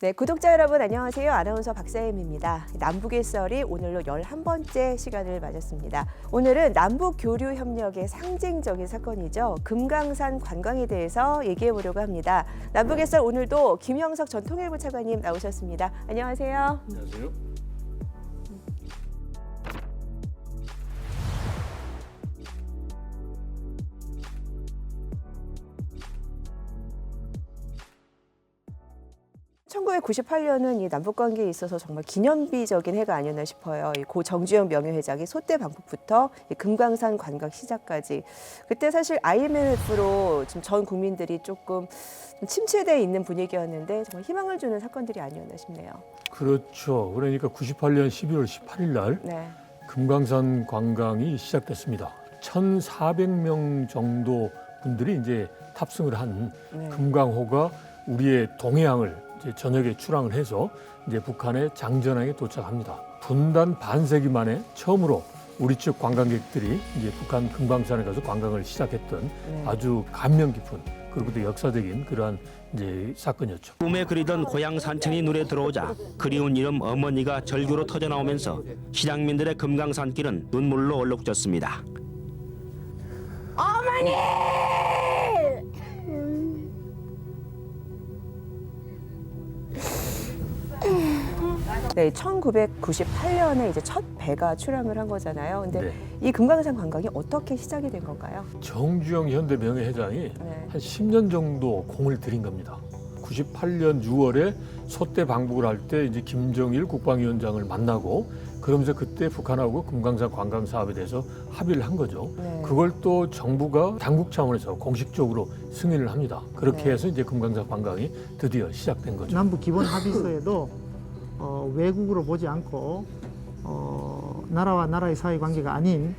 네, 구독자 여러분 안녕하세요. 아나운서 박사임입니다. 남북의 썰이 오늘로 11번째 시간을 맞았습니다. 오늘은 남북 교류 협력의 상징적인 사건이죠. 금강산 관광에 대해서 얘기해 보려고 합니다. 남북의 썰 오늘도 김형석 전 통일부 차관님 나오셨습니다. 안녕하세요. 안녕하세요. (1998년은) 이 남북 관계에 있어서 정말 기념비적인 해가 아니었나 싶어요. 이고 정주영 명예회장이 소대 방북부터 이 금강산 관광 시작까지 그때 사실 IMF로 지금 전 국민들이 조금 좀 침체돼 있는 분위기였는데 정말 희망을 주는 사건들이 아니었나 싶네요. 그렇죠. 그러니까 98년 12월 18일 날 네. 금강산 관광이 시작됐습니다. 1,400명 정도 분들이 이제 탑승을 한 네. 금강호가 우리의 동해항을 이제 저녁에 출항을 해서 이제 북한의 장전항에 도착합니다. 분단 반세기 만에 처음으로 우리 측 관광객들이 이제 북한 금강산에 가서 관광을 시작했던 네. 아주 감명 깊은 그리고 또 역사적인 그러한 이제 사건이었죠. 꿈에 그리던 고향 산천이 눈에 들어오자 그리운 이름 어머니가 절규로 터져 나오면서 시장민들의 금강산길은 눈물로 얼룩졌습니다. 네, 1998년에 이제 첫 배가 출항을 한 거잖아요. 근데 네. 이 금강산 관광이 어떻게 시작이 된 건가요? 정주영 현대 명예회장이 네. 한 10년 정도 공을 들인 겁니다. 98년 6월에 소대 방북을 할 때 이제 김정일 국방위원장을 만나고 그러면서 그때 북한하고 금강산 관광 사업에 대해서 합의를 한 거죠. 네. 그걸 또 정부가 당국 차원에서 공식적으로 승인을 합니다. 그렇게 네. 해서 이제 금강산 관광이 드디어 시작된 거죠. 남북 기본 합의서에도 어, 외국으로 보지 않고 어, 나라와 나라의 사이 관계가 아닌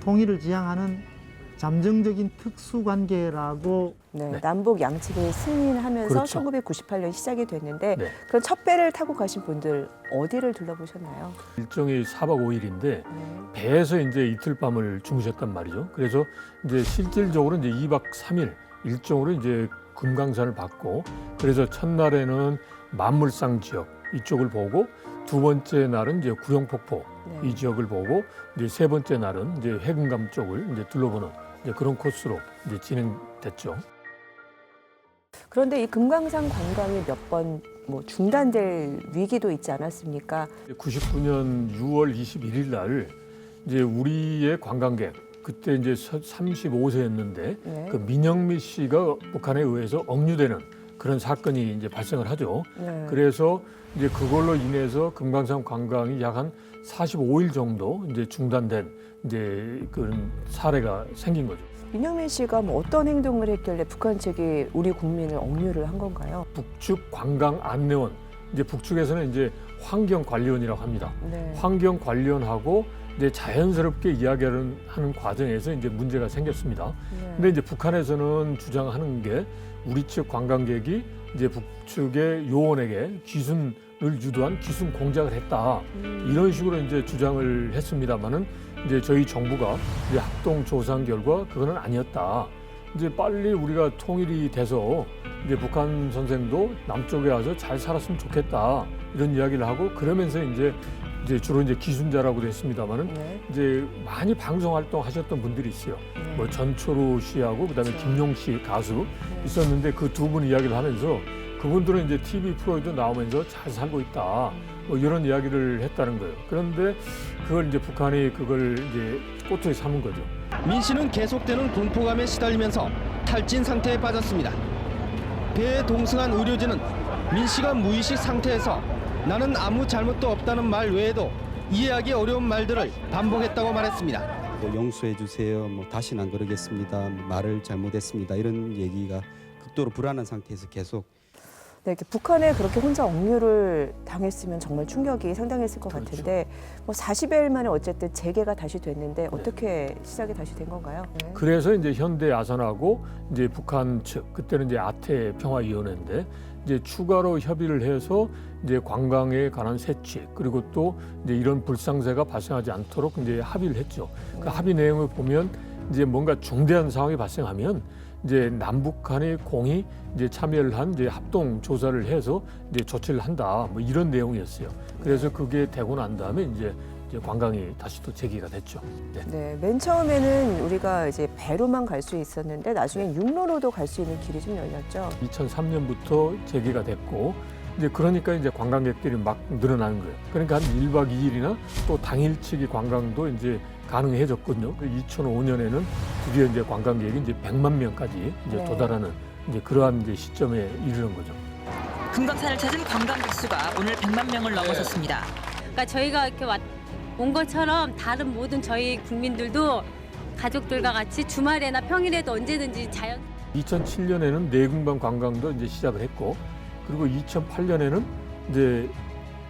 통일을 지향하는 잠정적인 특수 관계라고 네, 네. 남북 양측이 승인하면서 그렇죠. 1998년 시작이 됐는데 네. 그럼 첫 배를 타고 가신 분들 어디를 둘러보셨나요? 일정이 4박 5일인데 네. 배에서 이제 이틀 밤을 주무셨단 말이죠. 그래서 이제 실질적으로 이제 2박 3일 일정으로 이제 금강산을 받고 그래서 첫날에는 만물상 지역 이쪽을 보고 두 번째 날은 이제 구룡폭포 네. 이 지역을 보고 이제 세 번째 날은 이제 해금감 쪽을 이제 둘러보는 이제 그런 코스로 이제 진행됐죠. 그런데 이 금강산 관광이 몇 번 뭐 중단될 위기도 있지 않았습니까? 99년 6월 21일 날 이제 우리의 관광객 그때 이제 35세였는데 네. 그 민영미 씨가 북한에 의해서 억류되는 그런 사건이 이제 발생을 하죠. 네. 그래서 이제 그걸로 인해서 금강산 관광이 약 한 45일 정도 이제 중단된 이제 그런 사례가 생긴 거죠. 민영민 씨가 뭐 어떤 행동을 했길래 북한 측이 우리 국민을 억류를 한 건가요? 북측 관광 안내원 이제 북측에서는 이제 환경 관리원이라고 합니다. 네. 환경 관리원하고 이제 자연스럽게 이야기하는 하는 과정에서 이제 문제가 생겼습니다. 네. 근데 이제 북한에서는 주장하는 게 우리 측 관광객이 이제 북측의 요원에게 귀순을 유도한 귀순 공작을 했다. 음. 이런 식으로 이제 주장을 했습니다만은 이제 저희 정부가 이제 합동 조사한 결과 그거는 아니었다. 이제 빨리 우리가 통일이 돼서 이제 북한 선생도 남쪽에 와서 잘 살았으면 좋겠다 이런 이야기를 하고 그러면서 이제 이제 주로 이제 기순자라고도 했습니다만은 네. 이제 많이 방송 활동하셨던 분들이 있어요. 네. 뭐 전초루 씨하고 그다음에 그렇죠. 김용 씨 가수 네. 있었는데 그 두 분 이야기를 하면서 그분들은 이제 TV 프로에도 나오면서 잘 살고 있다. 뭐 이런 이야기를 했다는 거예요. 그런데 그걸 이제 북한이 그걸 이제 꼬투리 삼은 거죠. 민 씨는 계속되는 공포감에 시달리면서 탈진 상태에 빠졌습니다. 배에 동승한 의료진은 민 씨가 무의식 상태에서 나는 아무 잘못도 없다는 말 외에도 이해하기 어려운 말들을 반복했다고 말했습니다. 뭐 용서해 주세요. 뭐 다시는 안 그러겠습니다. 말을 잘못했습니다. 이런 얘기가 극도로 불안한 상태에서 계속 네, 이렇게 북한에 그렇게 혼자 억류를 당했으면 정말 충격이 상당했을 것 그렇죠. 같은데 뭐 40일 만에 어쨌든 재개가 다시 됐는데 어떻게 시작이 다시 된 건가요? 네. 그래서 이제 현대 야선하고 이제 북한 측 그때는 이제 아태 평화위원회인데 이제 추가로 협의를 해서 이제 관광에 관한 세치 그리고 또 이제 이런 불상사가 발생하지 않도록 이제 합의를 했죠. 그 네. 합의 내용을 보면 이제 뭔가 중대한 상황이 발생하면 이제 남북 간의 공이 이제 참여를 한 이제 합동 조사를 해서 이제 조치를 한다 뭐 이런 내용이었어요. 그래서 그게 되고 난 다음에 이제 이제 관광이 다시 또 재개가 됐죠. 네. 네, 맨 처음에는 우리가 이제 배로만 갈 수 있었는데 나중엔 육로로도 갈 수 있는 길이 좀 열렸죠. 2003년부터 재개가 됐고 이제 그러니까 이제 관광객들이 막 늘어나는 거예요. 그러니까 한 1박 2일이나 또 당일치기 관광도 이제 가능해졌거든요. 2005년에는 드디어 이제 관광객이 이제 100만 명까지 이제 네. 도달하는 이제 그러한 이제 시점에 이르는 거죠. 금강산을 찾은 관광객 수가 오늘 100만 명을 넘어섰습니다. 그러니까 저희가 이렇게 왔, 온 것처럼 다른 모든 저희 국민들도 가족들과 같이 주말에나 평일에도 언제든지 자연 2007년에는 내궁방 관광도 이제 시작을 했고 그리고 2008년에는 이제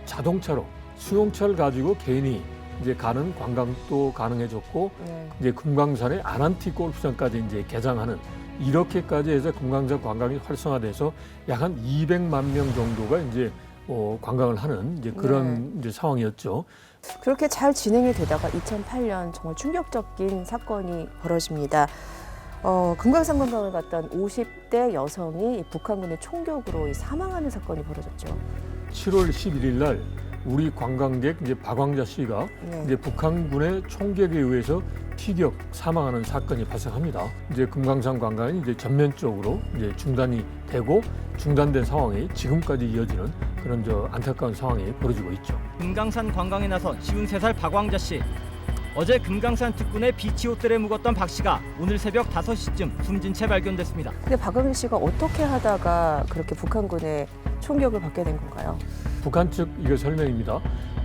자동차로 수용차를 가지고 개인이 이제 가는 관광도 가능해졌고 네. 이제 금강산의 아난티 골프장까지 이제 개장하는 이렇게까지 해서 금강산 관광이 활성화돼서 약 한 200만 명 정도가 이제 어, 관광을 하는 이제 그런 이제 상황이었죠. 그렇게 잘 진행이 되다가 2008년 정말 충격적인 사건이 벌어집니다. 어, 금강산 관광을 갔던 50대 여성이 이 북한군의 총격으로 이 사망하는 사건이 벌어졌죠. 7월 11일 날 우리 관광객 이제 박광자 씨가 네. 이제 북한군의 총격에 의해서 피격 사망하는 사건이 발생합니다. 이제 금강산 관광이 이제 전면적으로 이제 중단이 되고 중단된 상황이 지금까지 이어지는 그런 저 안타까운 상황이 벌어지고 있죠. 금강산 관광에 나선 53살 박광자 씨. 어제 금강산 특군의 비치 호텔에 묵었던 박 씨가 오늘 새벽 5시쯤 숨진 채 발견됐습니다. 근데 박광일 씨가 어떻게 하다가 그렇게 북한군의 총격을 받게 된 건가요? 북한 측 이거 설명입니다.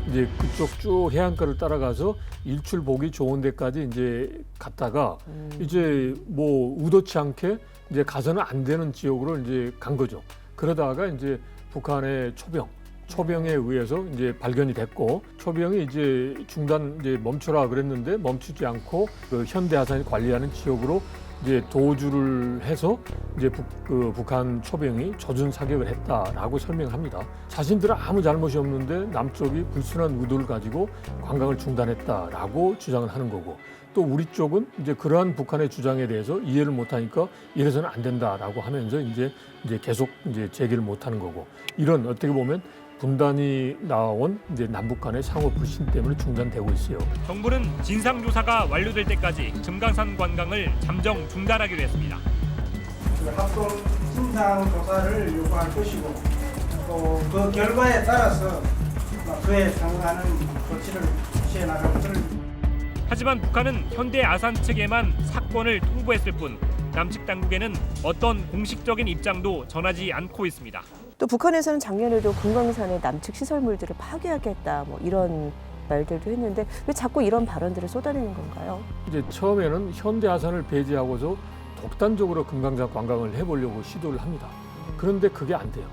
이제 그쪽 쭉 해안가를 따라가서 일출 보기 좋은 데까지 이제 갔다가 음. 이제 뭐 의도치 않게 이제 가서는 안 되는 지역으로 이제 간 거죠. 그러다가 이제 북한의 초병, 초병에 의해서 이제 발견이 됐고 초병이 이제 중단 이제 멈춰라 그랬는데 멈추지 않고 그 현대하산이 관리하는 지역으로 이제 도주를 해서 이제 북, 그 북한 초병이 조준 사격을 했다라고 설명합니다. 자신들은 아무 잘못이 없는데 남쪽이 불순한 의도를 가지고 관광을 중단했다라고 주장을 하는 거고 또 우리 쪽은 이제 그러한 북한의 주장에 대해서 이해를 못하니까 이래서는 안 된다라고 하면서 이제 이제 계속 이제 제기를 못하는 거고 이런 어떻게 보면 분단이 나온 이제 남북 간의 상호 불신 때문에 중단되고 있어요. 정부는 진상조사가 완료될 때까지 금강산 관광을 잠정 중단하기로 했습니다. 합동 진상 조사를 요구할 것이고 또 그 결과에 따라서 그에 상응하는 조치를 취해 나갈 것을 하지만 북한은 현대 아산 측에만 사건을 통보했을 뿐 남측 당국에는 어떤 공식적인 입장도 전하지 않고 있습니다. 또 북한에서는 작년에도 금강산의 남측 시설물들을 파괴하겠다 뭐 이런 말들도 했는데 왜 자꾸 이런 발언들을 쏟아내는 건가요? 이제 처음에는 현대아산을 배제하고서 독단적으로 금강산 관광을 해보려고 시도를 합니다. 그런데 그게 안 돼요.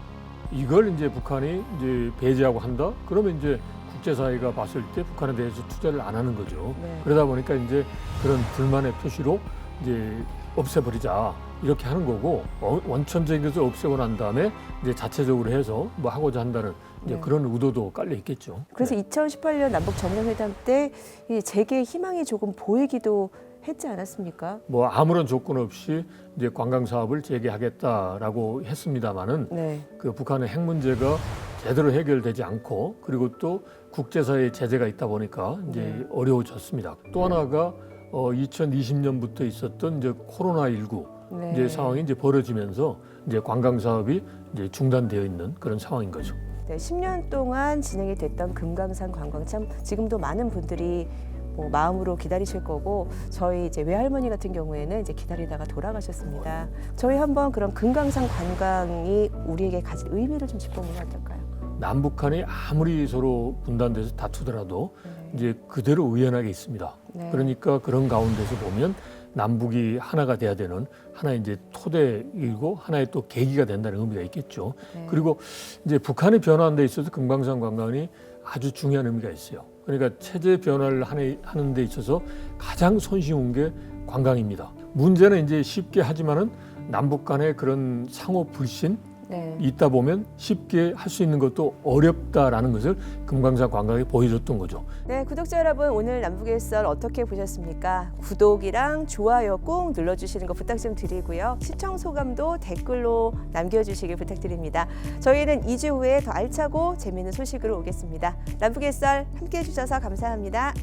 이걸 이제 북한이 이제 배제하고 한다? 그러면 이제 국제사회가 봤을 때 북한에 대해서 투자를 안 하는 거죠. 네. 그러다 보니까 이제 그런 불만의 표시로 이제 없애버리자 이렇게 하는 거고 어, 원천적인 것을 없애고 난 다음에 이제 자체적으로 해서 뭐 하고자 한다는 이제 네. 그런 의도도 깔려 있겠죠. 그래서 네. 2018년 남북 정상회담 때 이 재개 희망이 조금 보이기도 했지 않았습니까? 뭐 아무런 조건 없이 이제 관광 사업을 재개하겠다라고 했습니다마는 네. 그 북한의 핵 문제가 제대로 해결되지 않고 그리고 또 국제사회의 제재가 있다 보니까 이제 네. 어려워졌습니다. 또 하나가 어 2020년부터 있었던 이제 코로나 19 네. 이제 상황이 이제 벌어지면서 이제 관광 사업이 이제 중단되어 있는 그런 상황인 거죠. 네, 10년 동안 진행이 됐던 금강산 관광 참 지금도 많은 분들이 뭐 마음으로 기다리실 거고 저희 이제 외할머니 같은 경우에는 이제 기다리다가 돌아가셨습니다. 저희 한번 그럼 금강산 관광이 우리에게 가진 의미를 좀 짚어보면 어떨까요? 남북한이 아무리 서로 분단돼서 다투더라도 네. 이제 그대로 의연하게 있습니다. 네. 그러니까 그런 가운데서 보면 남북이 하나가 돼야 되는 하나의 이제 토대이고 하나의 또 계기가 된다는 의미가 있겠죠. 네. 그리고 이제 북한이 변화하는 데 있어서 금강산 관광이 아주 중요한 의미가 있어요. 그러니까 체제 변화를 하는 하는 데 있어서 가장 손쉬운 게 관광입니다. 문제는 이제 쉽게 하지만은 남북 간의 그런 상호 불신 네. 있다 보면 쉽게 할 수 있는 것도 어렵다라는 것을 금강산 관광에 보여줬던 거죠. 네, 구독자 여러분 오늘 남북의 썰 어떻게 보셨습니까? 구독이랑 좋아요 꼭 눌러주시는 거 부탁 좀 드리고요. 시청 소감도 댓글로 남겨주시길 부탁드립니다. 저희는 2주 후에 더 알차고 재미있는 소식으로 오겠습니다. 남북의 썰 함께해 주셔서 감사합니다.